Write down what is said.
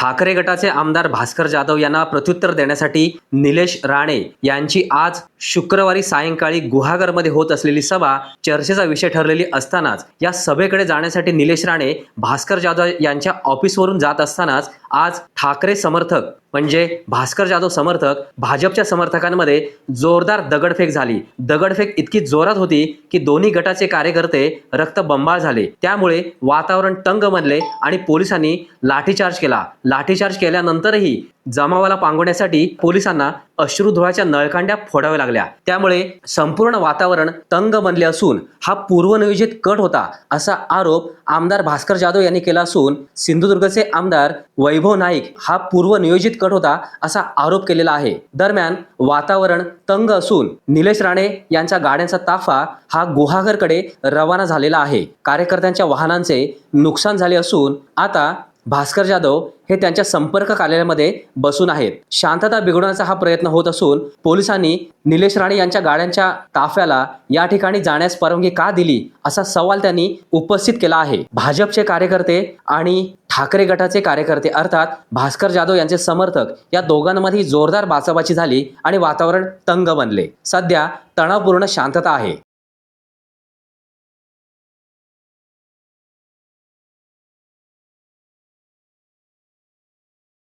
ठाकरे गटाचे आमदार भास्कर जाधव यांना प्रत्युत्तर देण्यासाठी निलेश राणे यांची आज शुक्रवारी सायंकाळी गुहागरमध्ये होत असलेली सभा चर्चेचा विषय ठरलेली असतानाच या सभेकडे जाण्यासाठी निलेश राणे भास्कर जाधव यांच्या ऑफिसवरून जात असतानाच आज ठाकरे समर्थक म्हणजे भास्कर जाधव समर्थक भाजपच्या समर्थकांमध्ये जोरदार दगडफेक झाली. दगडफेक इतकी जोरात होती की दोन्ही गटाचे कार्यकर्ते रक्तबंबाळ झाले. त्यामुळे वातावरण तंग बनले आणि पोलिसांनी लाठीचार्ज केला. लाठीचार्ज केल्यानंतरही जमावाला पांगवण्यासाठी पोलिसांना अश्रुधुळाच्या नळकांड्या फोडाव्या लागल्या. त्यामुळे संपूर्ण वातावरण तंग बनले असून हा पूर्वनियोजित कट होता असा आरोप आमदार भास्कर जाधव यांनी केला असून सिंधुदुर्गचे आमदार वैभव नाईक हा पूर्वनियोजित कट होता असा आरोप केलेला आहे. दरम्यान वातावरण तंग असून निलेश राणे यांच्या गाड्यांचा ताफा हा गुहागरकडे रवाना झालेला आहे. कार्यकर्त्यांच्या वाहनांचे नुकसान झाले असून आता भास्कर जाधव हे त्यांच्या संपर्क कार्यालयामध्ये बसून आहेत. शांतता बिघडवण्याचा हा प्रयत्न होत असून पोलिसांनी निलेश राणे यांच्या गाड्यांच्या ताफ्याला या ठिकाणी जाण्यास परवानगी का दिली असा सवाल त्यांनी उपस्थित केला आहे. भाजपचे कार्यकर्ते आणि ठाकरे गटाचे कार्यकर्ते अर्थात भास्कर जाधव यांचे समर्थक या दोघांमध्ये जोरदार बाचाबाची झाली आणि वातावरण तंग बनले. सध्या तणावपूर्ण शांतता आहे.